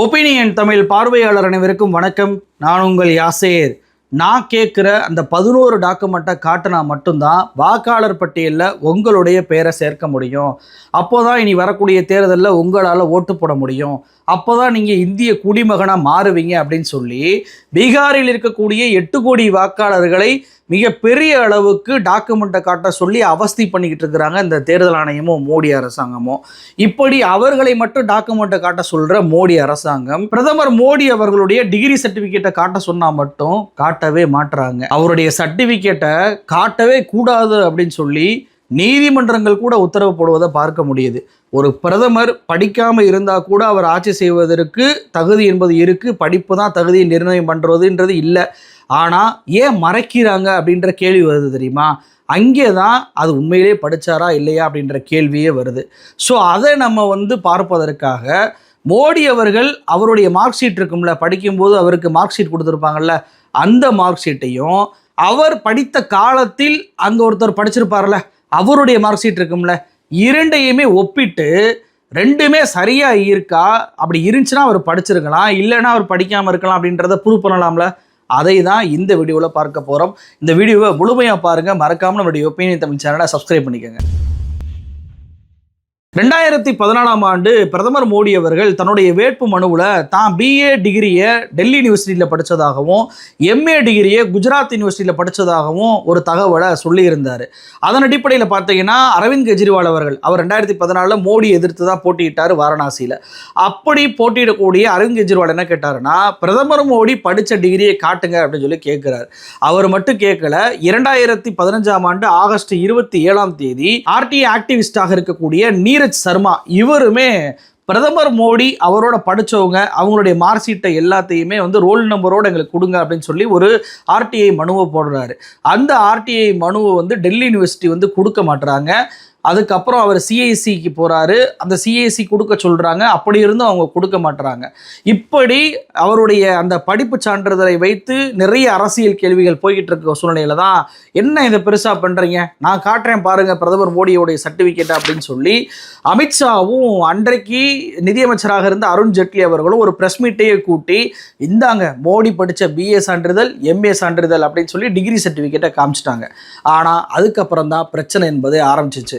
Opinion Tamil பார்வையாளர் அனைவருக்கும் வணக்கம். நான் உங்கள் யாசேர். நான் கேட்குற அந்த பதினோரு டாக்குமெண்ட்டை காட்டினா மட்டும்தான் வாக்காளர் பட்டியலில் உங்களுடைய பேரை சேர்க்க முடியும். அப்போ தான் இனி வரக்கூடிய தேர்தலில் உங்களால் ஓட்டு போட முடியும். அப்போ தான் நீங்கள் இந்திய குடிமகனாக மாறுவீங்க அப்படின்னு சொல்லி பீகாரில் இருக்கக்கூடிய எட்டு கோடி வாக்காளர்களை மிக பெரிய அளவுக்கு டாக்குமெண்ட்டை காட்ட சொல்லி அவஸ்தி பண்ணிக்கிட்டு இருக்கிறாங்க இந்த தேர்தல் ஆணையமும் மோடி அரசாங்கமும் இப்படி அவர்களை மட்டும் டாக்குமெண்ட்டை காட்ட சொல்கிற மோடி அரசாங்கம் பிரதமர் மோடி அவர்களுடைய டிகிரி சர்டிஃபிகேட்டை காட்ட சொன்னால் மட்டும் காட்டவே மாட்டுறாங்க அவருடைய சர்டிஃபிகேட்டை காட்டவே கூடாது அப்படின்னு சொல்லி நீதிமன்றங்கள் கூட உத்தரவு போடுவதை பார்க்க முடியுது. ஒரு பிரதமர் படிக்காமல் இருந்தால் கூட அவர் ஆட்சி செய்வதற்கு தகுதி என்பது இருக்குது படிப்பு தான் தகுதியை நிர்ணயம் பண்ணுறதுன்றது இல்லை. ஆனால் ஏன் மறைக்கிறாங்க அப்படின்ற கேள்வி வருது தெரியுமா? அங்கே தான் அது உண்மையிலே படிச்சாரா இல்லையா அப்படின்ற கேள்வியே வருது. ஸோ அதை நம்ம வந்து பார்ப்பதற்காக மோடி அவர்கள் அவருடைய மார்க் ஷீட் இருக்கும்ல படிக்கும்போது அவருக்கு மார்க் ஷீட் கொடுத்துருப்பாங்கல்ல அந்த மார்க் ஷீட்டையும் அவர் படித்த காலத்தில் அங்கே ஒருத்தர் படிச்சிருப்பார்ல அவருடைய மார்க் ஷீட் இருக்கும்ல இரண்டையுமே ஒப்பிட்டு ரெண்டுமே சரியாக இருக்கா? அப்படி இருந்துச்சுன்னா அவர் படிச்சிருக்கலாம் இல்லைன்னா அவர் படிக்காமல் இருக்கலாம் அப்படின்றத ப்ரூவ் பண்ணலாம்ல. அதை தான் இந்த வீடியோவில் பார்க்க போகிறோம் இந்த வீடியோவை முழுமையாக பாருங்கள் மறக்காமல் நம்மளுடைய ஒப்பீனியன் தமிழ் சேனலை சப்ஸ்கிரைப் பண்ணிக்கோங்க. ரெண்டாயிரத்தி பதினாலாம் ஆண்டு பிரதமர் மோடி அவர்கள் தன்னுடைய வேட்பு மனுவில் தான் பிஏ டிகிரியை டெல்லி யூனிவர்சிட்டியில் படித்ததாகவும் எம்ஏ டிகிரியை குஜராத் யூனிவர்சிட்டியில் படித்ததாகவும் ஒரு தகவலை சொல்லியிருந்தார். அதன் அடிப்படையில் பார்த்தீங்கன்னா அரவிந்த் கெஜ்ரிவால் அவர்கள் அவர் ரெண்டாயிரத்தி பதினாலில் மோடி எதிர்த்து தான் போட்டியிட்டார் வாரணாசியில். அப்படி போட்டியிடக்கூடிய அரவிந்த் கெஜ்ரிவால் என்ன கேட்டாருன்னா பிரதமர் மோடி படித்த டிகிரியை காட்டுங்க அப்படின்னு சொல்லி கேட்குறாரு அவர் மட்டும் கேட்கல இரண்டாயிரத்தி பதினஞ்சாம் ஆண்டு ஆகஸ்ட் இருபத்தி ஏழாம் தேதி ஆர்டி ஆக்டிவிஸ்டாக இருக்கக்கூடிய நீரஜ் சர்மா இவருமே பிரதமர் மோடி அவரோட படிச்சவங்க அவங்களுடைய மார்க் ஷீட்டை எல்லாத்தையுமே வந்து ரோல் நம்பரோடு எங்களுக்கு கொடுங்க அப்படின்னு சொல்லி ஒரு ஆர்டிஐ மனுவை போடுறாரு. அந்த ஆர்டிஐ மனுவை வந்து டெல்லி யூனிவர்சிட்டி வந்து கொடுக்க மாட்டுறாங்க அதுக்கப்புறம் அவர் சிஐசிக்கு போகிறாரு அந்த சிஐசி கொடுக்க சொல்கிறாங்க அப்படி இருந்தும் அவங்க கொடுக்க மாட்டுறாங்க இப்படி அவருடைய அந்த படிப்பு சான்றிதழை வைத்து நிறைய அரசியல் கேள்விகள் போய்கிட்டு இருக்க சூழ்நிலையில் தான் என்ன இதை பெருசாக பண்ணுறீங்க நான் காட்டுறேன் பாருங்கள் பிரதமர் மோடியோடைய சர்டிஃபிகேட் அப்படின்னு சொல்லி அமித்ஷாவும் அன்றைக்கு நிதியமைச்சராக இருந்த அருண் ஜெட்லி அவர்களும் ஒரு ப்ரெஸ் மீட்டையே கூட்டி இந்தாங்க மோடி படித்த பிஏ சான்றிதழ் எம்ஏ சான்றிதழ் அப்படின்னு சொல்லி டிகிரி சர்டிஃபிகேட்டை காமிச்சிட்டாங்க. ஆனால் அதுக்கப்புறம் தான் பிரச்சனை என்பது ஆரம்பிச்சிச்சு.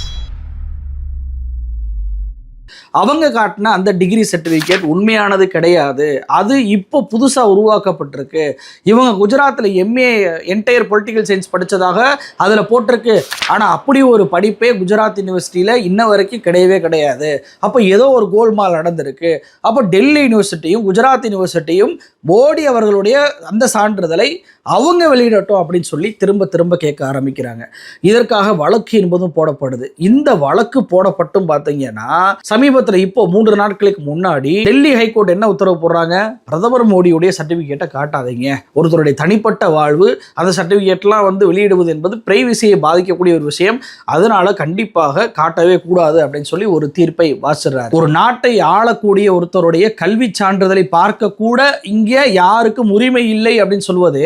அவங்க காட்டின அந்த டிகிரி சர்டிஃபிகேட் உண்மையானது கிடையாது. அது இப்போ புதுசாக உருவாக்கப்பட்டிருக்கு. இவங்க குஜராத்தில் எம்ஏ என்டையர் பொலிட்டிக்கல் சயின்ஸ் படித்ததாக அதில் போட்டிருக்கு. ஆனால் அப்படி ஒரு படிப்பே குஜராத் யூனிவர்சிட்டியில் இன்ன வரைக்கும் கிடையவே கிடையாது. அப்போ ஏதோ ஒரு கோல்மால் நடந்திருக்கு. அப்போ டெல்லி யூனிவர்சிட்டியும் குஜராத் யூனிவர்சிட்டியும் மோடி அவர்களுடைய அந்த சான்றிதழை அவங்க வெளியிடட்டும் அப்படின்னு சொல்லி திரும்ப திரும்ப கேட்க ஆரம்பிக்கிறாங்க. இதற்காக வழக்கு என்பதும் போடப்படுது. இந்த வழக்கு போடப்பட்டும் பார்த்தீங்கன்னா சமீப சமீபத்தில் இப்போ மூன்று நாட்களுக்கு முன்னாடி டெல்லி ஹைகோர்ட் என்ன உத்தரவு போடுறாங்க? பிரதமர் மோடியுடைய சர்டிபிகேட்டை காட்டாதீங்க. ஒருத்தருடைய தனிப்பட்ட வாழ்வு அந்த சர்டிபிகேட்லாம் வந்து வெளியிடுவது என்பது பிரைவசியை பாதிக்கக்கூடிய ஒரு விஷயம். அதனால கண்டிப்பாக காட்டவே கூடாது அப்படின்னு சொல்லி ஒரு தீர்ப்பை வாசிடுறாரு ஒரு நாட்டை ஆளக்கூடிய ஒருத்தருடைய கல்வி சான்றிதழை பார்க்க கூட இங்கே யாருக்கும் உரிமை இல்லை அப்படின்னு சொல்வது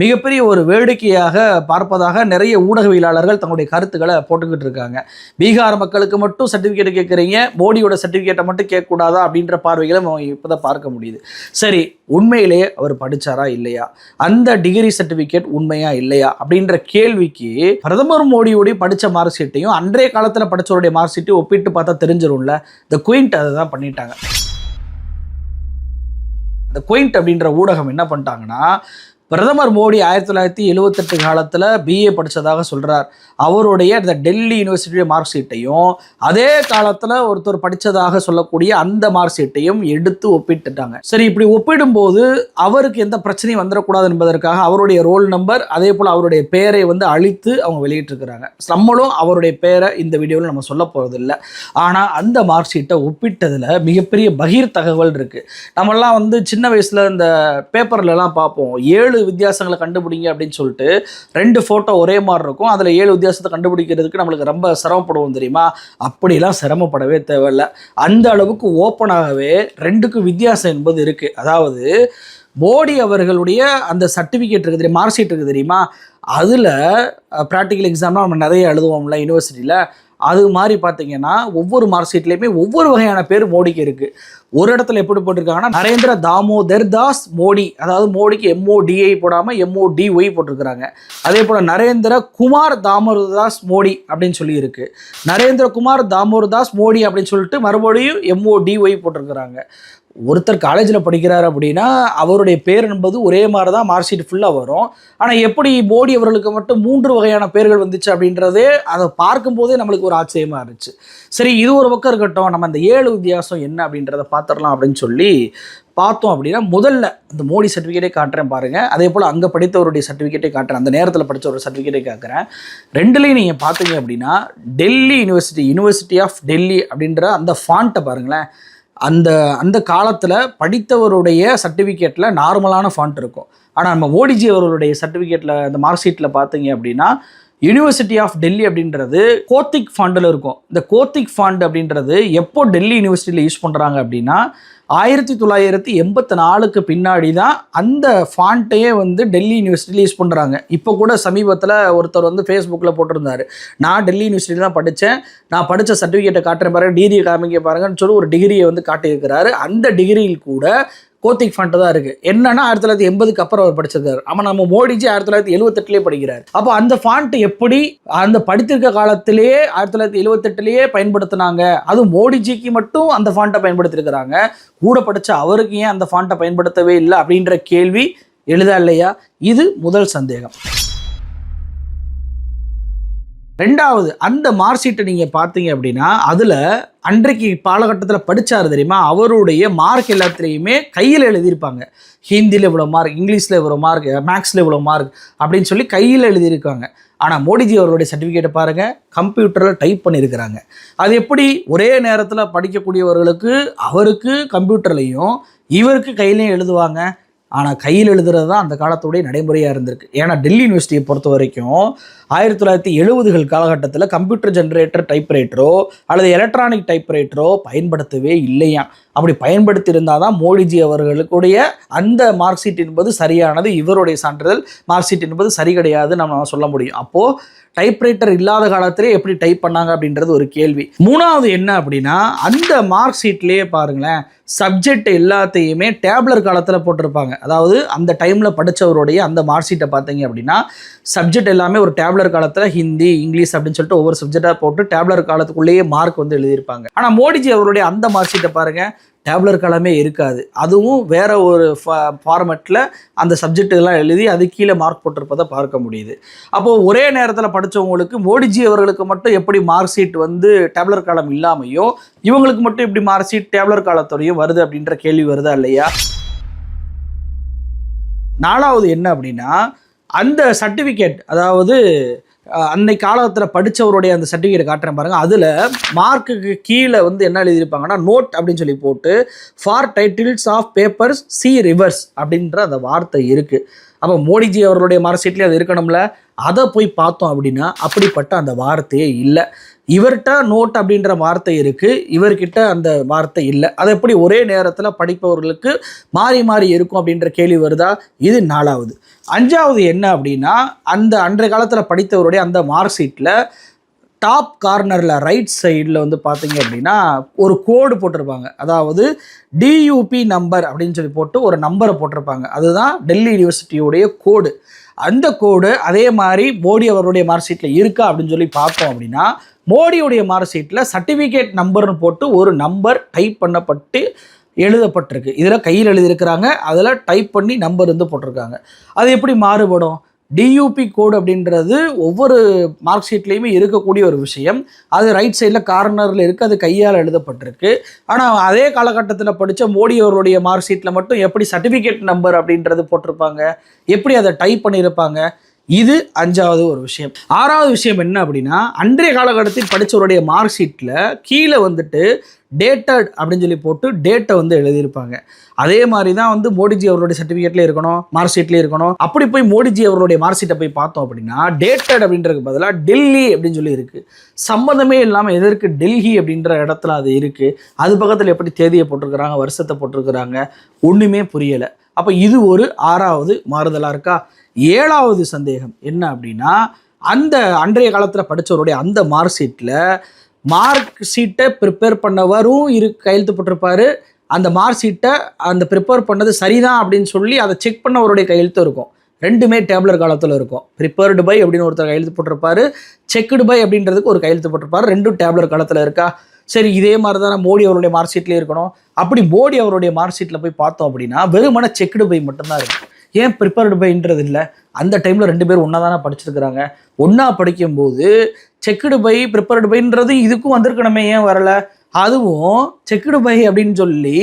மிகப்பெரிய ஒரு வேடிக்கையாக பார்ப்பதாக நிறைய ஊடகவியலாளர்கள் தங்களுடைய கருத்துக்களை போட்டுக்கிட்டு இருக்காங்க. பீகார் மக்களுக்கு மட்டும் சர்டிஃபிகேட் கேட்குறீங்க மோடியோட சர்டிஃபிகேட்டை மட்டும் கேட்கக்கூடாதா அப்படின்ற பார்வைகளை நம்ம இப்போ தான் பார்க்க முடியுது. சரி உண்மையிலேயே அவர் படித்தாரா இல்லையா? அந்த டிகிரி சர்டிஃபிகேட் உண்மையா இல்லையா? அப்படின்ற கேள்விக்கு பிரதமர் மோடியோடைய படித்த மார்க் ஷீட்டையும் அன்றைய காலத்தில் படித்தவருடைய மார்க் ஷீட்டையும் ஒப்பிட்டு பார்த்தா தெரிஞ்சிடும்ல இந்த குயின்ட் அதை தான் பண்ணிட்டாங்க. இந்த குயின்ட் அப்படின்ற ஊடகம் என்ன பண்ணிட்டாங்கன்னா பிரதமர் மோடி ஆயிரத்தி தொள்ளாயிரத்தி எழுவத்தெட்டு காலத்தில் பிஏ படித்ததாக சொல்கிறார் அவருடைய இந்த டெல்லி யூனிவர்சிட்டியுடைய மார்க் ஷீட்டையும் அதே காலத்தில் ஒருத்தர் படித்ததாக சொல்லக்கூடிய அந்த மார்க் ஷீட்டையும் எடுத்து ஒப்பிட்டுட்டாங்க. சரி இப்படி ஒப்பிடும்போது அவருக்கு எந்த பிரச்சனையும் வந்துடக்கூடாது என்பதற்காக அவருடைய ரோல் நம்பர் அதே போல் அவருடைய பெயரை வந்து அழித்து அவங்க வெளியிட்டிருக்கிறாங்க. நம்மளும் அவருடைய பெயரை இந்த வீடியோவில் நம்ம சொல்ல போகிறதில்ல ஆனால் அந்த மார்க் ஷீட்டை ஒப்பிட்டதில் மிகப்பெரிய பகீர் தகவல் இருக்குது நம்மெல்லாம் வந்து சின்ன வயசில் இந்த பேப்பர்லலாம் பார்ப்போம். ஏழு வித்தியாசங்களை கண்டுபிடிங்க அப்படின்னு சொல்லிட்டு ரெண்டு ஃபோட்டோ ஒரே மாதிரி இருக்கும். அதில் ஏழு வித்தியாசத்தை கண்டுபிடிக்கிறதுக்கு நம்மளுக்கு ரொம்ப சிரமப்படுவோம் தெரியுமா? அப்படிலாம் சிரமப்படவே தேவையில்ல. அந்த அளவுக்கு ஓப்பனாகவே ரெண்டுக்கும் வித்தியாசம் என்பது இருக்குது அதாவது மோடி அவர்களுடைய அந்த சர்டிஃபிகேட் இருக்குது தெரியுமா? மார்க் ஷீட் இருக்குது தெரியுமா? அதில் ப்ராக்டிக்கல் எக்ஸாம்லாம் நம்ம நிறைய எழுதுவோம்ல யூனிவர்சிட்டியில் அது மாதிரி பார்த்தீங்கன்னா ஒவ்வொரு மார்க் ஷீட்லேயுமே ஒவ்வொரு வகையான பேர் மோடிக்கு இருக்குது ஒரு இடத்துல எப்படி போட்டிருக்காங்கன்னா நரேந்திர தாமோதர் தாஸ் மோடி அதாவது மோடிக்கு எம்ஓடிஐ போடாமல் எம்ஓடிஒய் போட்டிருக்கிறாங்க. அதே போல் நரேந்திர குமார் தாமோதர் தாஸ் மோடி அப்படின்னு சொல்லி இருக்கு. நரேந்திர குமார் தாமோதர் தாஸ் மோடி அப்படின்னு சொல்லிட்டு மறுபடியும் எம்ஓடிஒய் போட்டிருக்கிறாங்க. ஒருத்தர் காலேஜில் படிக்கிறார் அப்படின்னா அவருடைய பேர் என்பது ஒரே மாதிரி தான் மார்க் ஷீட் ஃபுல்லாக வரும். ஆனால் எப்படி மோடி அவர்களுக்கு மட்டும் மூன்று வகையான பேர்கள் வந்துச்சு அப்படின்றதே அதை பார்க்கும்போதே நம்மளுக்கு ஒரு ஆச்சரியமாக இருந்துச்சு. சரி இது ஒரு பக்கம் இருக்கட்டும் நம்ம அந்த ஏழு வித்தியாசம் என்ன அப்படின்றத பார்த்துடலாம் அப்படின்னு சொல்லி பார்த்தோம் அப்படின்னா முதல்ல இந்த மோடி சர்டிஃபிகேட்டே காட்டுறேன் பாருங்கள் அதே போல் அங்கே படித்தவருடைய சர்டிஃபிகேட்டே காட்டுறேன். அந்த நேரத்தில் படித்த ஒரு சர்டிஃபிகேட்டே காட்டுறேன். ரெண்டுலேயும் நீங்கள் பார்த்தீங்க அப்படின்னா Delhi university university of Delhi அப்படின்ற அந்த ஃபாண்ட்டை பாருங்களேன். அந்த அந்த காலத்தில் படித்தவருடைய சர்டிஃபிகேட்டில் நார்மலான ஃபாண்ட் இருக்கும். ஆனால் நம்ம ஓடிஜி அவர்களுடைய சர்டிஃபிகேட்டில் அந்த மார்க் ஷீட்டில் பார்த்தீங்க அப்படின்னா யூனிவர்சிட்டி ஆஃப் டெல்லி அப்படின்றது கோத்திக் ஃபாண்டில் இருக்கும். இந்த கோத்திக் ஃபாண்ட் அப்படின்றது எப்போ டெல்லி யூனிவர்சிட்டியில் யூஸ் பண்ணுறாங்க அப்படின்னா ஆயிரத்தி தொள்ளாயிரத்தி எண்பத்தி நாலுக்கு பின்னாடி தான் அந்த ஃபாண்ட்டையே வந்து டெல்லி யூனிவர்சிட்டியில் யூஸ் பண்ணுறாங்க இப்போ கூட சமீபத்தில் ஒருத்தர் வந்து ஃபேஸ்புக்கில் போட்டிருந்தாரு. நான் டெல்லி யூனிவர்சிட்டி தான் படித்தேன் நான் படித்த சர்டிஃபிகேட்டை காட்டுறேன் பாருங்க டிகிரி காமிக்க பாருங்கன்னு சொல்லி ஒரு டிகிரியை வந்து காட்டியிருக்கிறாரு. அந்த டிகிரியில் கூட கோத்திக் ஃபண்ட் தான் இருக்கு. என்னன்னா ஆயிரத்தி தொள்ளாயிரத்தி எண்பதுக்கு அப்புறம் அவர் படிச்சிருக்காரு. ஆமா நம்ம மோடிஜி ஆயிரத்தி தொள்ளாயிரத்தி எழுவத்தெட்டுலேயே படிக்கிறார். அப்போ அந்த ஃபாண்ட் எப்படி அந்த படித்திருக்க காலத்திலேயே ஆயிரத்தி தொள்ளாயிரத்தி எழுபத்தெட்டுலேயே பயன்படுத்தினாங்க? அதுவும் மோடிஜிக்கு மட்டும் அந்த ஃபாண்ட்டை பயன்படுத்திருக்கிறாங்க. கூட படிச்ச அவருக்கு ஏன் அந்த ஃபாண்ட்டை பயன்படுத்தவே இல்லை அப்படின்ற கேள்வி எழுதா இல்லையா? இது முதல் சந்தேகம். ரெண்டாவது அந்த மார்க் ஷீட்டை நீங்கள் பார்த்தீங்க அப்படின்னா அதில் அன்றைக்கு காலகட்டத்தில் படித்தார் தெரியுமா? அவருடைய மார்க் எல்லாத்துலேயுமே கையில் எழுதியிருப்பாங்க. ஹிந்தியில் இவ்வளோ மார்க் இங்கிலீஷில் இவ்வளோ மார்க் மேக்ஸில் இவ்வளோ மார்க் அப்படின்னு சொல்லி கையில் எழுதியிருக்காங்க. ஆனால் மோடிஜி அவருடைய சர்டிஃபிகேட்டை பாருங்கள் கம்ப்யூட்டரில் டைப் பண்ணியிருக்கிறாங்க. அது எப்படி? ஒரே நேரத்தில் படிக்கக்கூடியவர்களுக்கு அவருக்கு கம்ப்யூட்டர்லேயும் இவருக்கு கையிலையும் எழுதுவாங்க. ஆனால் கையில் எழுதுறது தான் அந்த காலத்துடைய நடைமுறையாக இருந்திருக்கு. ஏன்னா டெல்லி யூனிவர்சிட்டியை பொறுத்த வரைக்கும் ஆயிரத்தி தொள்ளாயிரத்தி எழுபதுகள் காலகட்டத்தில் கம்ப்யூட்டர் ஜென்ரேட்டர் டைப்ரைட்டரோ அல்லது எலக்ட்ரானிக் டைப்ரைட்டரோ பயன்படுத்தவே இல்லையா அப்படி பயன்படுத்தி இருந்தால் தான் மோடிஜி அவர்களுக்குடைய அந்த மார்க் ஷீட் என்பது சரியானது இவருடைய சான்றிதழ் மார்க் ஷீட் என்பது சரி கிடையாது நம்ம சொல்ல முடியும். அப்போது டைப்ரைட்டர் இல்லாத காலத்திலே எப்படி டைப் பண்ணாங்க அப்படின்றது ஒரு கேள்வி. மூணாவது என்ன அப்படின்னா அந்த மார்க் ஷீட்லேயே பாருங்களேன் சப்ஜெக்ட் எல்லாத்தையுமே டேப்லர் காலத்தில் போட்டிருப்பாங்க. அதாவது அந்த டைமில் படித்தவருடைய அந்த மார்க் ஷீட்டை பார்த்தீங்க அப்படின்னா சப்ஜெக்ட் எல்லாமே ஒரு டேப்லர் டேப்லர் காலத்தில் ஹிந்தி இங்கிலீஷ் அப்படின்னு சொல்லிட்டு ஒவ்வொரு சப்ஜெக்டாக போட்டு டேப்லர் காலத்துக்குள்ளேயே மார்க் வந்து எழுதியிருப்பாங்க. ஆனால் மோடிஜி அவருடைய அந்த மார்க் ஷீட்டை பாருங்கள் டேப்லர் காலமே இருக்காது. அதுவும் வேற ஒரு ஃபார்மெட்டில் அந்த சப்ஜெக்ட் இதெல்லாம் எழுதி அது கீழே மார்க் போட்டிருப்பதை பார்க்க முடியுது. அப்போது ஒரே நேரத்தில் படித்தவங்களுக்கு மோடிஜி அவர்களுக்கு மட்டும் எப்படி மார்க் ஷீட் வந்து டேப்லர் காலம் இல்லாமையோ இவங்களுக்கு மட்டும் இப்படி மார்க் ஷீட் டேப்லர் காலத்தோடையும் வருது அப்படின்ற கேள்வி வருதா இல்லையா? நாலாவது என்ன அப்படின்னா அந்த சர்டிஃபிகேட் அதாவது அஹ், அன்னை காலத்தில் படித்தவருடைய அந்த சர்டிஃபிகேட் காட்டுறேன் பாருங்கள் அதில் மார்க்குக்கு கீழே வந்து என்ன எழுதியிருப்பாங்கன்னா நோட் அப்படின்னு சொல்லி போட்டு for titles of papers see reverse அப்படின்ற அந்த வார்த்தை இருக்குது அப்போ மோடிஜி அவர்களுடைய மார்க் ஷீட்லேயே அது இருக்கணும்ல? அதை போய் பார்த்தோம் அப்படின்னா அப்படிப்பட்ட அந்த வார்த்தையே இல்லை. இவர்கிட்ட நோட் அப்படின்ற வார்த்தை இருக்குது இவர்கிட்ட அந்த வார்த்தை இல்லை. அது எப்படி ஒரே நேரத்தில் படிப்பவர்களுக்கு மாறி மாறி இருக்கும் அப்படின்ற கேள்வி வருதா? இது நாலாவது. அஞ்சாவது என்ன அப்படின்னா அந்த அன்றைய காலத்தில் படித்தவருடைய அந்த மார்க் ஷீட்டில் டாப் கார்னரில் ரைட் சைடில் வந்து பார்த்தீங்க அப்படின்னா ஒரு கோடு போட்டிருப்பாங்க. அதாவது டியூபி நம்பர் அப்படின்னு சொல்லி போட்டு ஒரு நம்பரை போட்டிருப்பாங்க. அதுதான் டெல்லி யூனிவர்சிட்டியுடைய கோடு அந்த கோடு அதே மாதிரி மோடி அவருடைய மார்க் ஷீட்டில் இருக்கா அப்படின்னு சொல்லி பார்த்தோம் அப்படின்னா மோடியுடைய மார்க் ஷீட்டில் சர்டிஃபிகேட் நம்பர்னு போட்டு ஒரு நம்பர் டைப் பண்ணப்பட்டு எழுதப்பட்டிருக்கு. இதில் கையில் எழுதியிருக்கிறாங்க. அதில் டைப் பண்ணி நம்பர் வந்து போட்டிருக்காங்க. அது எப்படி மாறுபடும்? டியூபி கோடு அப்படின்றது ஒவ்வொரு மார்க் ஷீட்லேயுமே இருக்கக்கூடிய ஒரு விஷயம். அது ரைட் சைடில் கார்னரில் இருக்குது அது கையால் எழுதப்பட்டிருக்கு. ஆனால் அதே காலகட்டத்தில் படித்த மோடி அவருடைய மார்க் ஷீட்டில் மட்டும் எப்படி சர்டிஃபிகேட் நம்பர் அப்படின்றது போட்டிருப்பாங்க? எப்படி அதை டைப் பண்ணியிருப்பாங்க? இது அஞ்சாவது ஒரு விஷயம். ஆறாவது விஷயம் என்ன அப்படின்னா அன்றைய காலகட்டத்தில் படித்தவருடைய மார்க் ஷீட்டில் கீழே வந்துட்டு டேட்டட் அப்படின்னு சொல்லி போட்டு டேட்டை வந்து எழுதியிருப்பாங்க. அதே மாதிரி தான் வந்து மோடிஜி அவருடைய சர்டிஃபிகேட்லேயே இருக்கணும் மார்க் ஷீட்லேயே இருக்கணும். அப்படி போய் மோடிஜி அவருடைய மார்க் ஷீட்டை போய் பார்த்தோம் அப்படின்னா டேட்டட் அப்படின்றதுக்கு பதிலாக டெல்லி அப்படின்னு சொல்லி இருக்குது சம்மந்தமே இல்லாமல் எதற்கு டெல்லி அப்படின்ற இடத்துல அது இருக்குது அது பக்கத்தில் எப்படி தேதியை போட்டிருக்கிறாங்க வருஷத்தை போட்டிருக்கிறாங்க ஒன்றுமே புரியலை. அப்போ இது ஒரு ஆறாவது மாறுதலாக இருக்கா? ஏழாவது சந்தேகம் என்ன அப்படின்னா அந்த அன்றைய காலத்தில் படித்தவருடைய அந்த மார்க் ஷீட்டில் மார்க் ஷீட்டை ப்ரிப்பேர் பண்ணவரும் இரு கையெழுத்து போட்டிருப்பாரு. அந்த மார்க் ஷீட்டை அந்த ப்ரிப்பேர் பண்ணது சரிதான் அப்படின்னு சொல்லி அதை செக் பண்ணவருடைய கையெழுத்து இருக்கும். ரெண்டுமே டேப்லர் காலத்தில் இருக்கும். ப்ரிப்பேர்டு பை அப்படின்னு ஒருத்தர் கையெழுத்து போட்டிருப்பாரு. செக்குடு பை அப்படின்றதுக்கு ஒரு கையெழுத்து போட்டிருப்பாரு. ரெண்டும் டேப்லர் காலத்தில் இருக்கா? சரி இதே மாதிரி தானே மோடி அவருடைய மார்க் ஷீட்லேயே இருக்கணும். அப்படி மோடி அவருடைய மார்க் ஷீட்டில் போய் பார்த்தோம் அப்படின்னா வெறுமன செக்குடு பை மட்டும்தான் இருக்குது ஏன் ப்ரிப்பேர்டு பைன்றது இல்லை. அந்த டைமில் ரெண்டு பேரும் ஒன்றா தானே படிச்சிருக்கிறாங்க. ஒன்றா படிக்கும்போது செக்குடு பை ப்ரிப்பேர்டு பைன்றது இதுக்கும் வந்திருக்கணுமே ஏன் வரலை? அதுவும் செக்குடு பை அப்படின்னு சொல்லி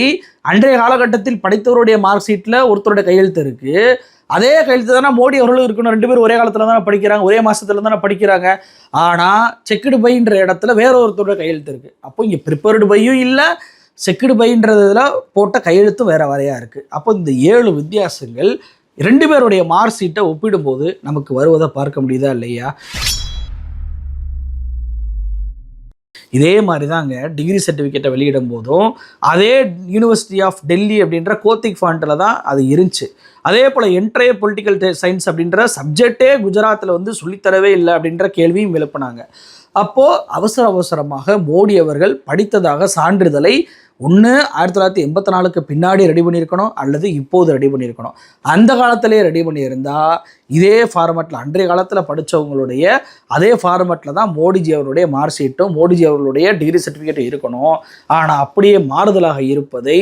அன்றைய காலகட்டத்தில் படித்தவருடைய மார்க் ஷீட்டில் ஒருத்தருடைய கையெழுத்து இருக்குது அதே கையெழுத்து தானே மோடி அவர்களும் இருக்கணும். ரெண்டு பேரும் ஒரே காலத்தில் தானே படிக்கிறாங்க. ஒரே மாதத்துல தானே படிக்கிறாங்க. ஆனால் செக்குடு பைன்ற இடத்துல வேற ஒருத்தரோட கையெழுத்து இருக்குது அப்போ இங்கே ப்ரிப்பேர்டு பையும் இல்லை செக்குடு பைன்றதுல போட்ட கையெழுத்தும் வேற வரையாக இருக்குது அப்போ இந்த ஏழு வித்தியாசங்கள் ரெண்டு பேருடைய மார்க் ஷீட்டை ஒப்பிடும்போது நமக்கு வருவதை பார்க்க முடியுதா இல்லையா? இதே மாதிரி தாங்க டிகிரி சர்டிஃபிகேட்டை வெளியிடும் போதும் அதே யூனிவர்சிட்டி ஆஃப் டெல்லி அப்படின்ற கோத்திக் ஃபாண்ட்டில் தான் அது இருந்துச்சு. அதே போல் என்ட்ரைய பொலிட்டிக்கல் சயின்ஸ் அப்படின்ற சப்ஜெக்டே குஜராத்தில் வந்து சொல்லித்தரவே இல்லை அப்படின்ற கேள்வியும் எழுப்பினாங்க. அப்போது அவசர அவசரமாக மோடி அவர்கள் படித்ததாக சான்றிதழை ஒன்று ஆயிரத்தி தொள்ளாயிரத்தி எண்பத்தி நாலுக்கு பின்னாடி ரெடி பண்ணியிருக்கணும் அல்லது இப்போது ரெடி பண்ணியிருக்கணும். அந்த காலத்திலே ரெடி பண்ணியிருந்தால் இதே ஃபார்மேட்டில் அன்றைய காலத்தில் படித்தவங்களுடைய அதே ஃபார்மேட்டில் தான் மோடிஜி அவருடைய மார்க் ஷீட்டும் மோடிஜி அவர்களுடைய டிகிரி சர்டிஃபிகேட்டும் இருக்கணும். ஆனால் அப்படியே மாறுதலாக இருப்பதை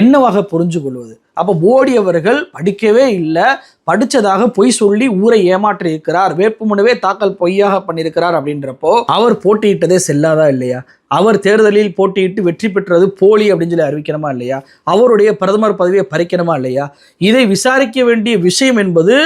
என்னவாக புரிஞ்சு கொள்வது அப்போ மோடி அவர்கள் படிக்கவே இல்லை. படித்ததாக பொய் சொல்லி ஊரை ஏமாற்றி இருக்கிறார் வேட்புமனுவே தாக்கல் பொய்யாக பண்ணியிருக்கிறார் அப்படின்றப்போ அவர் போட்டியிட்டதே செல்லாதா இல்லையா? அவர் தேர்தலில் போட்டியிட்டு வெற்றி பெற்றது போலி அப்படின்னு சொல்லி அறிவிக்கணுமா இல்லையா? அவருடைய பிரதமர் பதவியை பறிக்கணுமா இல்லையா? இதை விசாரிக்க வேண்டிய விஷயம் என்பது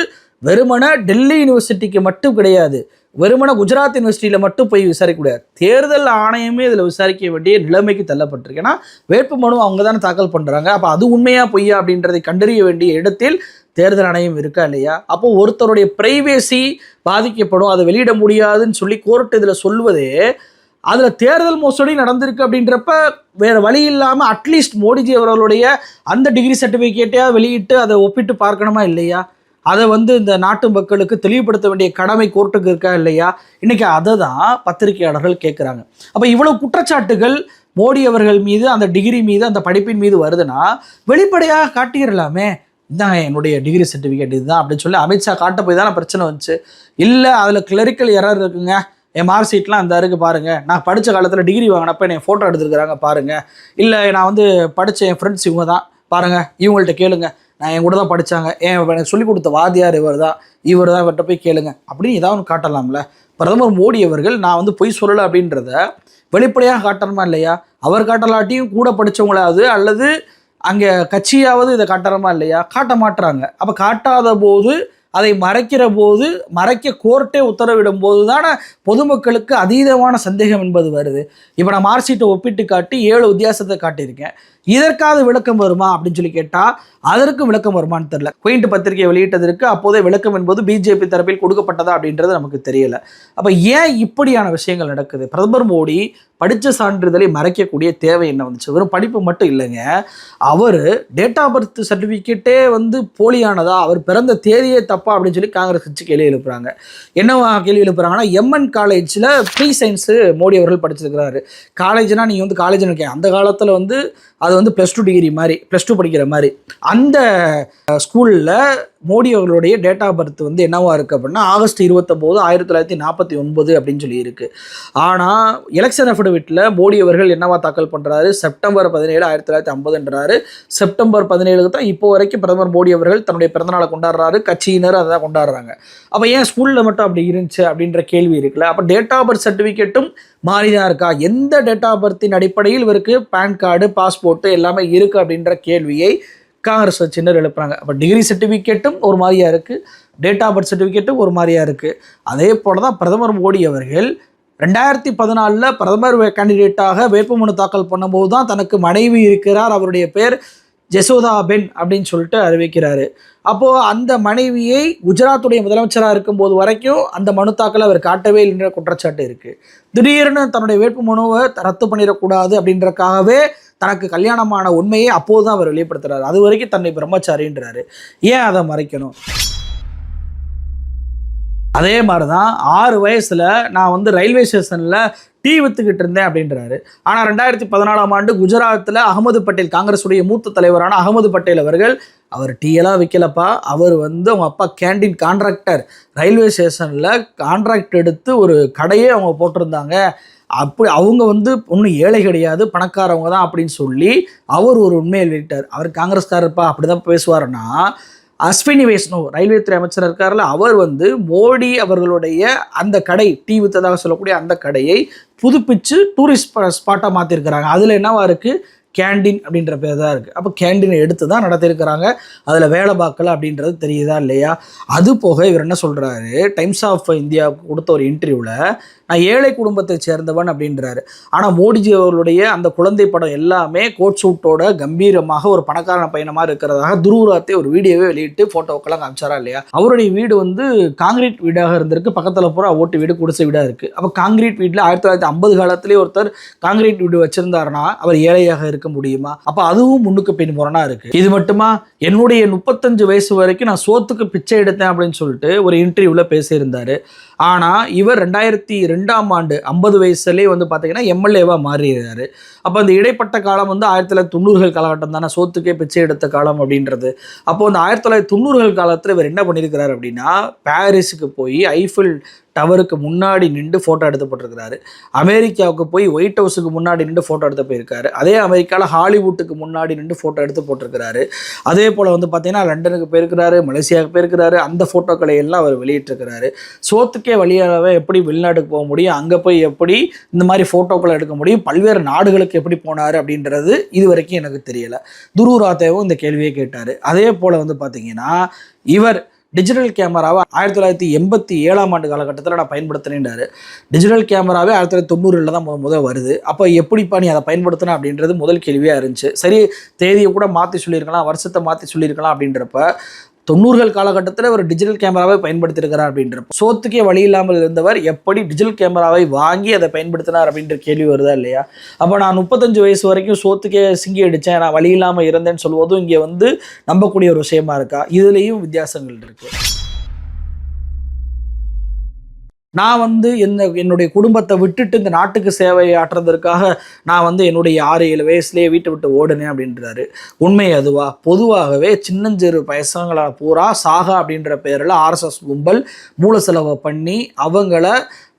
வெறுமன டெல்லி யூனிவர்சிட்டிக்கு மட்டும் கிடையாது. வெறுமன குஜராத் யூனிவர்சிட்டியில் மட்டும் போய் விசாரிக்கக்கூடாது. தேர்தல் ஆணையமே இதில் விசாரிக்க வேண்டிய நிலைமைக்கு தள்ளப்பட்டிருக்கு. ஏன்னா வேட்புமனு அவங்க தானே தாக்கல் பண்ணுறாங்க அப்போ அது உண்மையா பொய்யா அப்படின்றதை கண்டறிய வேண்டிய இடத்தில் தேர்தல் ஆணையம் இருக்கா இல்லையா? அப்போ ஒருத்தருடைய பிரைவேசி பாதிக்கப்படும். அதை வெளியிட முடியாதுன்னு சொல்லி கோர்ட் இதில் சொல்வதே அதில் தேர்தல் மோசடி நடந்திருக்கு அப்படின்றப்ப வேறு வழி இல்லாமல் அட்லீஸ்ட் மோடிஜி அவர்களுடைய அந்த டிகிரி சர்டிஃபிகேட்டையாக வெளியிட்டு அதை ஒப்பிட்டு பார்க்கணுமா இல்லையா? அதை வந்து இந்த நாட்டு மக்களுக்கு தெளிவுபடுத்த வேண்டிய கடமை கோர்ட்டுக்கு இருக்கா இல்லையா? இன்னைக்கு அதை தான் பத்திரிகையாளர்கள் கேட்குறாங்க அப்போ இவ்வளவு குற்றச்சாட்டுகள் மோடி அவர்கள் மீது அந்த டிகிரி மீது அந்த படிப்பின் மீது வருதுன்னா வெளிப்படையாக காட்டிடலாமே. இதுதான் என்னுடைய டிகிரி சர்டிஃபிகேட் இதுதான் அப்படின்னு சொல்லி அமித்ஷா காட்ட போய் தானே பிரச்சனை வந்துச்சு. இல்லை அதில் கிளரிக்கல் எரர் இருக்குங்க. என் மார்க் ஷீட்லாம் அந்த இருக்குது பாருங்கள் நான் படித்த காலத்தில் டிகிரி வாங்கினப்ப என்னை ஃபோட்டோ எடுத்துருக்குறாங்க பாருங்கள் இல்லை நான் வந்து படித்த என் ஃப்ரெண்ட்ஸ் இவங்க தான் பாருங்கள் இவங்கள்ட்ட கேளுங்க. நான் என் கூட தான் படித்தாங்க ஏன் எனக்கு சொல்லிக் கொடுத்த வாத்தியார் இவர் தான் இவர் தான் இவர்கிட்ட போய் கேளுங்க. அப்படின்னு ஏதாவது ஒன்று காட்டலாம்ல. பிரதமர் மோடி அவர்கள் நான் வந்து பொய் சொல்லலை அப்படின்றத வெளிப்படையாக காட்டணுமா இல்லையா? அவர் காட்டலாட்டியும் கூட படித்தவங்களாவது அல்லது அங்கே கட்சியாவது இதை காட்டுறமா இல்லையா? காட்ட மாட்டுறாங்க அப்போ காட்டாத போது அதை மறைக்கிற போது மறைக்க கோர்ட்டே உத்தரவிடும் போது தானே பொதுமக்களுக்கு அதீதமான சந்தேகம் என்பது வருது. இப்போ நான் மார்க்ஷீட்டை ஒப்பிட்டு காட்டி ஏழு வித்தியாசத்தை காட்டியிருக்கேன். இதற்காவது விளக்கம் வருமா அப்படின்னு சொல்லி கேட்டால் அதற்கும் விளக்கம் வருமான்னு தெரியல. குயிண்ட் பத்திரிகை வெளியிட்டதற்கு அப்போதே விளக்கம் என்பது பிஜேபி தரப்பில் கொடுக்கப்பட்டதா அப்படின்றது நமக்கு தெரியல. அப்போ ஏன் இப்படியான விஷயங்கள் நடக்குது? பிரதமர் மோடி படித்த சான்றிதழை மறைக்கக்கூடிய தேவை என்ன வந்துச்சு? வெறும் படிப்பு மட்டும் இல்லைங்க. அவர் டேட் ஆஃப் பர்த் சர்டிஃபிகேட்டே வந்து போலியானதா? அவர் பிறந்த தேதியே தப்பா அப்படின்னு சொல்லி காங்கிரஸ் கட்சி கேள்வி எழுப்புறாங்க. என்னவா கேள்வி எழுப்புறாங்கன்னா எம்என் காலேஜில் ப்ரீ சயின்ஸு மோடி அவர்கள் படிச்சிருக்கிறாரு. காலேஜ்னா நீங்கள் வந்து காலேஜ் நினைக்க அந்த காலத்தில் வந்து அது வந்து ப்ளஸ் டூ டிகிரி மாதிரி ப்ளஸ் டூ படிக்கிற மாதிரி. அந்த ஸ்கூலில் மோடி அவர்களுடைய டேட் ஆஃப் பர்த் வந்து என்னவா இருக்குது அப்படின்னா ஆகஸ்ட் இருபத்தொம்போது ஆயிரத்தி தொள்ளாயிரத்தி நாற்பத்தி ஒன்பது அப்படின்னு சொல்லி இருக்குது ஆனால் எலெக்ஷன் அஃபிடவிட்டில் மோடி அவர்கள் என்னவா தாக்கல் பண்ணுறாரு செப்டம்பர் பதினேழு ஆயிரத்தி தொள்ளாயிரத்தி ஐம்பதுன்றாரு. செப்டம்பர் பதினேழுக்கு தான் இப்போ வரைக்கும் பிரதமர் மோடி அவர்கள் தன்னுடைய பிறந்தநாளை கொண்டாடுறாரு. கட்சியினர் அதை தான் கொண்டாடுறாங்க. அப்போ ஏன் ஸ்கூலில் மட்டும் அப்படி இருந்துச்சு அப்படின்ற கேள்வி இருக்குல்ல? அப்போ டேட் ஆஃப் பர்த் சர்டிஃபிகேட்டும் மாறி தான் இருக்கா எந்த டேட் ஆஃப் பர்த்தின் அடிப்படையில் இவருக்கு பேன் கார்டு பாஸ்போர்ட்டு எல்லாமே இருக்குது அப்படின்ற கேள்வியை காங்கிரஸ் கட்சியினர் எழுப்புறாங்க. அப்போ டிகிரி சர்டிஃபிகேட்டும் ஒரு மாதிரியா இருக்குது டேட் ஆஃப் பர்த் சர்டிஃபிகேட்டும் ஒரு மாதிரியா இருக்குது அதே போல தான் பிரதமர் மோடி அவர்கள் ரெண்டாயிரத்தி பதினாலில் பிரதமர் கேண்டிடேட்டாக வேட்புமனு தாக்கல் பண்ணும்போது தான் தனக்கு மனைவி இருக்கிறார். அவருடைய பேர் ஜெசோதா பென் அப்படின்னு சொல்லிட்டு அறிவிக்கிறாரு. அப்போது அந்த மனைவியை குஜராத்துடைய முதலமைச்சராக இருக்கும்போது வரைக்கும் அந்த மனு தாக்கலை அவர் காட்டவே இல்லைன்ற குற்றச்சாட்டு இருக்குது திடீர்னு தன்னுடைய வேட்பு மனுவை ரத்து பண்ணிடக்கூடாது அப்படின்றக்காகவே தனக்கு கல்யாணமான உண்மையை அப்போது தான் அவர் வெளிப்படுத்துறாரு. அது வரைக்கும் தன்னை பிரம்மச்சாரின்றாரு. ஏன் அதை மறைக்கணும்? அதே மாதிரி தான் ஆறு வயசில் நான் வந்து ரயில்வே ஸ்டேஷனில் டீ வித்துக்கிட்டு இருந்தேன் அப்படின்றாரு. ஆனால் ரெண்டாயிரத்தி பதினாலாம் ஆண்டு குஜராத்தில் அகமது பட்டேல் காங்கிரஸுடைய மூத்த தலைவரான அகமது பட்டேல் அவர்கள் அவர் டீயெல்லாம் விற்கலப்பா அவர் வந்து அவங்க அப்பா கேண்டீன் கான்ட்ராக்டர் ரயில்வே ஸ்டேஷனில் கான்ட்ராக்ட் எடுத்து ஒரு கடையே அவங்க போட்டிருந்தாங்க. அப்படி அவங்க வந்து ஒன்றும் ஏழை கிடையாது பணக்காரவங்க தான் அப்படின்னு சொல்லி அவர் ஒரு உண்மையை வெளியிட்டார். அவர் காங்கிரஸ்காரர்ப்பா அப்படி தான் பேசுவாருன்னா அஸ்வினி வைஷ்ணவ் ரயில்வே துறை அமைச்சர் இருக்கார்ல அவர் வந்து மோடி அவர்களுடைய அந்த கடை டீ வித்ததாக சொல்லக்கூடிய அந்த கடையை புதுப்பிச்சு டூரிஸ்ட் ஸ்பாட்டாக மாற்றிருக்கிறாங்க அதில் என்னவா இருக்குது கேண்டீன் அப்படின்ற பேர் தான் இருக்குது அப்போ கேண்டீனை எடுத்து தான் நடத்தியிருக்கிறாங்க. அதில் வேலை பார்க்கல அப்படின்றது தெரியுதா இல்லையா? அது போக இவர் என்ன சொல்கிறாரு டைம்ஸ் ஆஃப் இந்தியா கொடுத்த ஒரு இன்டர்வியூவில் நான் ஏழை குடும்பத்தை சேர்ந்தவன் அப்படின்றாரு. ஆனால் மோடிஜி அவர்களுடைய அந்த குழந்தை படம் எல்லாமே கோட் சூட்டோட கம்பீரமாக ஒரு பணக்காரன பயணமாக இருக்கிறதாக துருவராத்தை ஒரு வீடியோவே வெளியிட்டு ஃபோட்டோக்கெல்லாம் காமிச்சாரா இல்லையா? அவருடைய வீடு வந்து காங்கிரீட் வீடாக இருந்திருக்கு. பக்கத்தில் பூரா ஓட்டு வீடு குடிசை வீடாக இருக்குது அப்போ காங்கிரீட் வீட்டில் ஆயிரத்தி தொள்ளாயிரத்தி ஐம்பது காலத்திலே ஒருத்தர் காங்கிரீட் வீடு வச்சுருந்தாருன்னா அவர் ஏழையாக இருக்க முடியுமா? அப்போ அதுவும் முன்னுக்கு பின் முரணா இருக்கு. இது மட்டுமா? என்னுடைய முப்பத்தஞ்சு வயசு வரைக்கும் நான் சோத்துக்கு பிச்சை எடுத்தேன் அப்படின்னு சொல்லிட்டு ஒரு இன்டர்வியூவில் பேசியிருந்தாரு. ஆனால் இவர் ரெண்டாயிரத்தி ரெண்டாம் ஆண்டு ஐம்பது வயசுலேயே வந்து பார்த்தீங்கன்னா எம்எல்ஏவாக மாறிடுறாரு. அப்போ அந்த இடைப்பட்ட காலம் வந்து ஆயிரத்தி தொள்ளாயிரத்தி தொண்ணூறுகள் காலகட்டம் தானே? சோத்துக்கே பிச்சை எடுத்த காலம் அப்படின்றது. அப்போ அந்த ஆயிரத்தி தொள்ளாயிரத்தி தொண்ணூறுகள் காலத்தில் இவர் என்ன பண்ணியிருக்கிறார் அப்படின்னா பாரிஸுக்கு போய் ஐஃபில் டவருக்கு முன்னாடி நின்று ஃபோட்டோ எடுத்து போட்டிருக்கிறாரு அமெரிக்காவுக்கு போய் ஒயிட் ஹவுஸுக்கு முன்னாடி நின்று ஃபோட்டோ எடுத்து போயிருக்காரு. அதே அமெரிக்காவில் ஹாலிவுட்டுக்கு முன்னாடி நின்று ஃபோட்டோ எடுத்து போட்டிருக்கிறாரு. அதே போல் வந்து பார்த்தீங்கன்னா லண்டனுக்கு போயிருக்கிறாரு மலேசியாவுக்கு போயிருக்கிறாரு. அந்த ஃபோட்டோக்களை எல்லாம் அவர் வெளியிட்டிருக்கிறாரு. சோத்துக்கே வழியாகவே எப்படி வெளிநாட்டுக்கு போக முடியும் அங்கே போய் எப்படி இந்த மாதிரி ஃபோட்டோக்களை எடுக்க முடியும் பல்வேறு நாடுகளுக்கு எப்படி போனார் அப்படின்றது இது வரைக்கும் எனக்கு தெரியலை. துருராத்தேவும் இந்த கேள்வியை கேட்டார். அதே போல் வந்து பார்த்தீங்கன்னா இவர் டிஜிட்டல் கேமராவை ஆயிரத்தி தொள்ளாயிரத்தி எண்பத்தி ஏழாம் ஆண்டு காலகட்டத்தில் நான் பயன்படுத்தினேன்றாரு டிஜிட்டல் கேமராவே ஆயிரத்தி தொள்ளாயிரத்தி தொண்ணூறில் தான் முத முதல் வருது. அப்போ எப்படிப்பா நீ அதை பயன்படுத்தின அப்படின்றது முதல் கேள்வியாக இருந்துச்சு. சரி தேதியை கூட மாற்றி சொல்லியிருக்கலாம் வருஷத்தை மாற்றி சொல்லியிருக்கலாம் அப்படின்றப்ப தொண்ணூறுகள் காலகட்டத்தில் ஒரு டிஜிட்டல் கேமராவை பயன்படுத்தியிருக்கிறார் அப்படின்றப்ப சோத்துக்கே வழி இல்லாமல் இருந்தவர் எப்படி டிஜிட்டல் கேமராவை வாங்கி அதை பயன்படுத்தினார் அப்படின்ற கேள்வி வருதா இல்லையா? அப்போ நான் முப்பத்தஞ்சு வயசு வரைக்கும் சோத்துக்கே சிங்கி அடித்தேன் நான் வழி இல்லாமல் இருந்தேன்னு சொல்வதும் இங்கே வந்து நம்பக்கூடிய ஒரு விஷயமா இருக்கா? இதுலேயும் வித்தியாசங்கள் இருக்குது நான் வந்து என்ன என்னுடைய குடும்பத்தை விட்டுட்டு இந்த நாட்டுக்கு சேவை ஆற்றுறதற்காக நான் வந்து என்னுடைய ஆறு ஏழு வயசுலேயே வீட்டை விட்டு ஓடுனேன் அப்படின்றாரு. உண்மை அதுவா? பொதுவாகவே சின்னஞ்சிறு பசங்களை பூரா சாகா அப்படின்ற பேரில் ஆர்எஸ்எஸ் கும்பல் மூல செலவை பண்ணி அவங்கள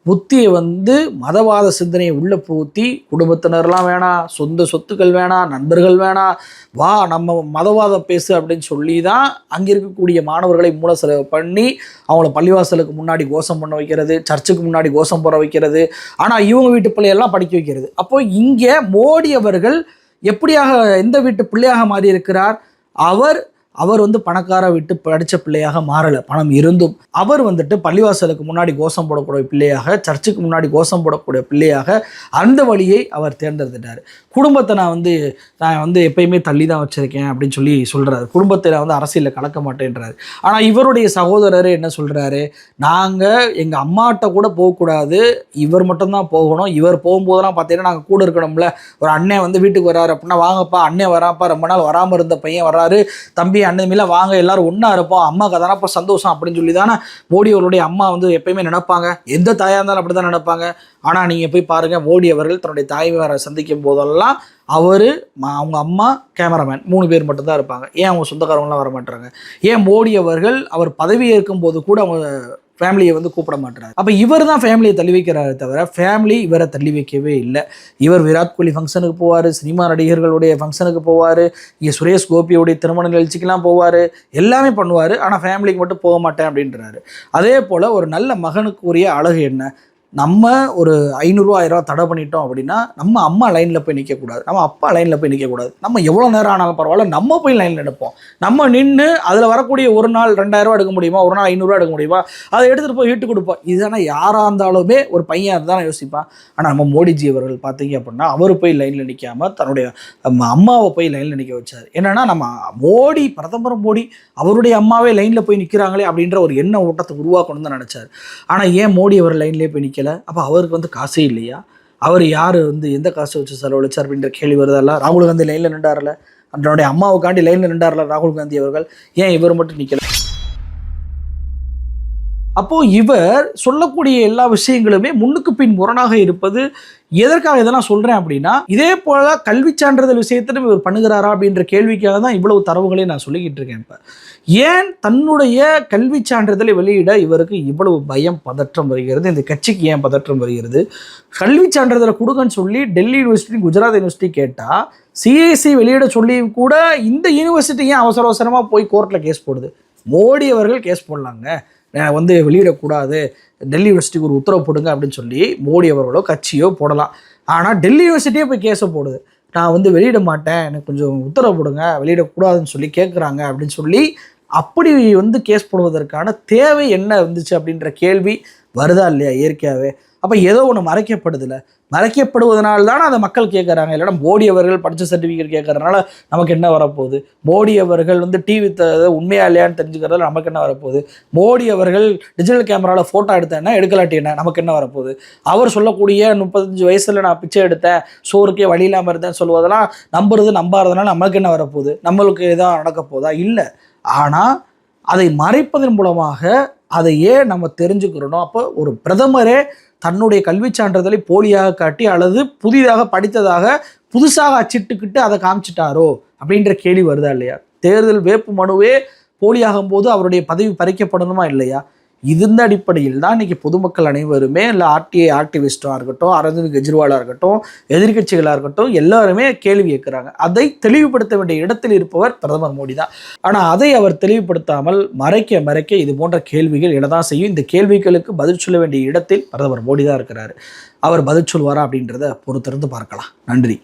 புத்தியை வந்து மதவாத சிந்தனையை உள்ளே பூத்தி குடும்பத்தினர்லாம் வேணாம் சொந்த சொத்துக்கள் வேணாம் நண்பர்கள் வேணாம் வா நம்ம மதவாதம் பேசு அப்படின்னு சொல்லி தான் அங்கே இருக்கக்கூடிய மாணவர்களை மூல செலவு பண்ணி அவங்கள பள்ளிவாசலுக்கு முன்னாடி கோஷம் பண்ண வைக்கிறது சர்ச்சுக்கு முன்னாடி கோஷம் போட வைக்கிறது. ஆனால் இவங்க வீட்டு பிள்ளையெல்லாம் படிக்க வைக்கிறது. அப்போ இங்கே மோடி அவர்கள் எப்படியாக எந்த வீட்டு பிள்ளையாக மாறி இருக்கிறார் அவர் அவர் வந்து பணக்கார விட்டு படித்த பிள்ளையாக மாறலை. பணம் இருந்தும் அவர் வந்துட்டு பள்ளிவாசலுக்கு முன்னாடி கோஷம் போடக்கூடிய பிள்ளையாக சர்ச்சுக்கு முன்னாடி கோஷம் போடக்கூடிய பிள்ளையாக அந்த வழியை அவர் தேர்ந்தெடுத்துட்டார். குடும்பத்தை நான் வந்து நான் வந்து எப்பயுமே தள்ளி தான் வச்சுருக்கேன் அப்படின்னு சொல்லி சொல்கிறாரு குடும்பத்தை நான் வந்து அரசியலில் கலக்க மாட்டேன்றாரு. ஆனால் இவருடைய சகோதரர் என்ன சொல்கிறாரு நாங்கள் எங்கள் அம்மாட்ட கூட போகக்கூடாது. இவர் மட்டும்தான் போகணும். இவர் போகும்போதெல்லாம் பார்த்தீங்கன்னா நாங்கள் கூட இருக்கணும்ல. ஒரு அண்ணன் வந்து வீட்டுக்கு வராரு அப்படின்னா வாங்கப்பா அண்ணன் வராப்பா ரொம்ப நாள் வராமல் இருந்த பையன் வராரு தம்பி அண்ணன் மேல வாங்க எல்லாரும் ஒன்றா இருப்போம் அம்மாவுக்கு அப்போ சந்தோஷம் அப்படின்னு சொல்லி தானே மோடி அவருடைய அம்மா வந்து எப்பயுமே நினைப்பாங்க. எந்த தாயாக இருந்தாலும் அப்படி தான் நினைப்பாங்க. ஆனால் நீங்கள் போய் பாருங்கள் மோடி அவர்கள் தன்னுடைய தாய்மாரை சந்திக்கும் போதெல்லாம் அவர் அவங்க அம்மா கேமராமேன். மூணு பேர் மட்டும்தான் இருப்பாங்க. ஏன் அவங்க சொந்தக்காரவங்களாம் வர மாட்டாங்க ஏன் மோடி அவர்கள் அவர் பதவி ஏற்கும் போது கூட அவங்க ஃபேமிலியை வந்து கூப்பிட மாட்டுறாரு அப்போ இவர் தான் ஃபேமிலியை தள்ளி வைக்கிறாரு தவிர ஃபேமிலி இவரை தள்ளி வைக்கவே இல்லை. இவர் விராட் கோலி ஃபங்க்ஷனுக்கு போவார் சினிமா நடிகர்களுடைய ஃபங்க்ஷனுக்கு போவார் இங்கே சுரேஷ் கோபியோடைய திருமண நிகழ்ச்சிக்கெல்லாம் போவார் எல்லாமே பண்ணுவார். ஆனால் ஃபேமிலிக்கு மட்டும் போக மாட்டேன் அப்படின்றாரு. அதே போல் ஒரு நல்ல மகனுக்குரிய அழகு என்ன? நம்ம ஒரு ஐநூறுரூவா ஆயிரரூவா தடை பண்ணிட்டோம் அப்படின்னா நம்ம அம்மா லைனில் போய் நிற்கக்கூடாது நம்ம அப்பா லைனில் போய் நிற்கக்கூடாது நம்ம எவ்வளோ நேரம் ஆனாலும் பரவாயில்ல நம்ம போய் லைனில் நிற்போம். நம்ம நின்று அதில் வரக்கூடிய ஒரு நாள் ரெண்டாயிரரூவா எடுக்க முடியுமா? ஒரு நாள் ஐநூறுரூவா எடுக்க முடியுமா? அதை எடுத்துகிட்டு போய் வீட்டு கொடுப்போம். இதுதானே யாராக இருந்தாலுமே ஒரு பையன் அதுதான் யோசிப்பான். ஆனால் நம்ம மோடிஜி அவர்கள் பார்த்தீங்க அப்படின்னா அவர் போய் லைனில் நிற்காம தன்னுடைய அம்மாவை போய் லைனில் நிற்க வச்சார். என்னென்னா நம்ம மோடி பிரதமர் மோடி அவருடைய அம்மாவே லைனில் போய் நிற்கிறாங்களே அப்படின்ற ஒரு எண்ண ஓட்டத்தை உருவாக்கணும்னு தான் நினச்சார். ஆனால் ஏன் மோடி அவர் லைன்லேயே போய் நிற்க நிற்கல அப்போ அவருக்கு வந்து காசே இல்லையா? அவர் யார் வந்து எந்த காசை வச்சு செலவழிச்சார் அப்படின்ற கேள்வி வருதல்ல ராகுல் காந்தி லைனில் நின்றார்ல. அதனுடைய அம்மாவுக்காண்டி லைனில் நின்றார்ல ராகுல் காந்தி அவர்கள். ஏன் இவர் மட்டும் நிற்கல அப்போது இவர் சொல்லக்கூடிய எல்லா விஷயங்களுமே முன்னுக்கு பின் முரணாக இருப்பது எதற்காக இதெல்லாம் சொல்கிறேன் அப்படின்னா இதே போல் கல்வி சான்றிதழ் விஷயத்திலும் இவர் பண்ணுகிறாரா அப்படின்ற கேள்விக்காக தான் இவ்வளவு தரவுகளை நான் சொல்லிக்கிட்டு இருக்கேன் இப்போ. ஏன் தன்னுடைய கல்வி சான்றிதழை வெளியிட இவருக்கு இவ்வளவு பயம் பதற்றம் வருகிறது? இந்த கட்சிக்கு ஏன் பதற்றம் வருகிறது? கல்வி சான்றிதழை கொடுங்கன்னு சொல்லி டெல்லி யூனிவர்சிட்டி குஜராத் யூனிவர்சிட்டி கேட்டால் சிஐசி வெளியிட சொல்லியும் கூட இந்த யூனிவர்சிட்டி ஏன் அவசர அவசரமாக போய் கோர்ட்டில் கேஸ் போடுது? மோடி அவர்கள் கேஸ் போடலாங்க. வந்து வெளியிடக்கூடாது டெல்லி யூனிவர்சிட்டிக்கு ஒரு உத்தரவு போடுங்க அப்படின்னு சொல்லி மோடி அவர்களோ கட்சியோ போடலாம். ஆனால் டெல்லி யூனிவர்சிட்டியே போய் கேஸை போடுது. நான் வந்து வெளியிட மாட்டேன் எனக்கு கொஞ்சம் உத்தரவு போடுங்க வெளியிடக்கூடாதுன்னு சொல்லி கேட்குறாங்க அப்படின்னு சொல்லி அப்படி வந்து கேஸ் போடுவதற்கான தேவை என்ன இருந்துச்சு அப்படின்ற கேள்வி வருதா இல்லையா இயற்கையாகவே அப்போ ஏதோ ஒன்று மறைக்கப்படுதில்ல மறைக்கப்படுவதனால தானே அதை மக்கள் கேட்குறாங்க இல்லைனா மோடி அவர்கள் படித்த சர்டிஃபிகேட் கேட்கறதுனால நமக்கு என்ன வரப்போகுது? மோடி அவர்கள் வந்து டிவி உண்மையா இல்லையான்னு தெரிஞ்சுக்கிறதுல நமக்கு என்ன வரப்போகுது? மோடி அவர்கள் டிஜிட்டல் கேமராவில் ஃபோட்டோ எடுத்தேன்னா எடுக்கலாட்டி என்ன? நமக்கு என்ன வரப்போகுது? அவர் சொல்லக்கூடிய முப்பத்தஞ்சு வயசில் நான் பிச்சை எடுத்தேன் சோறுக்கே வழி இல்லாமல் இருந்தேன் சொல்லுவதெல்லாம் நம்புறது நம்பாததுனால நமக்கு என்ன வரப்போகுது? நம்மளுக்கு எதாவது நடக்க போதா? இல்லை. ஆனால் அதை மறைப்பதன் மூலமாக அதை ஏன் நம்ம தெரிஞ்சுக்கிறோம் அப்போ ஒரு பிரதமரே தன்னுடைய கல்வி சான்றிதழை போலியாக காட்டி அல்லது புதிதாக படித்ததாக புதுசாக அச்சிட்டுக்கிட்டு அதை காமிச்சிட்டாரோ அப்படின்ற கேள்வி வருதா இல்லையா? தேர்தல் வேட்பு மனுவே போலியாகும் போது அவருடைய பதவி பறிக்கப்படணுமா இல்லையா? இந்த அடிப்படையில் தான் இன்றைக்கி பொதுமக்கள் அனைவருமே இல்லை ஆர்டிஐ ஆக்டிவிஸ்டாக இருக்கட்டும் அரவிந்த் கெஜ்ரிவாலாக இருக்கட்டும் எதிர்கட்சிகளாக இருக்கட்டும் எல்லாருமே கேள்வி கேட்குறாங்க அதை தெளிவுபடுத்த வேண்டிய இடத்தில் இருப்பவர் பிரதமர் மோடி தான். ஆனால் அதை அவர் தெளிவுபடுத்தாமல் மறைக்க மறைக்க இது போன்ற கேள்விகள் என்னதான் செய்யும் இந்த கேள்விகளுக்கு பதில் சொல்ல வேண்டிய இடத்தில் பிரதமர் மோடி தான் இருக்கிறாரு. அவர் பதில் சொல்வாரா அப்படின்றத பொறுத்திருந்து பார்க்கலாம். நன்றி.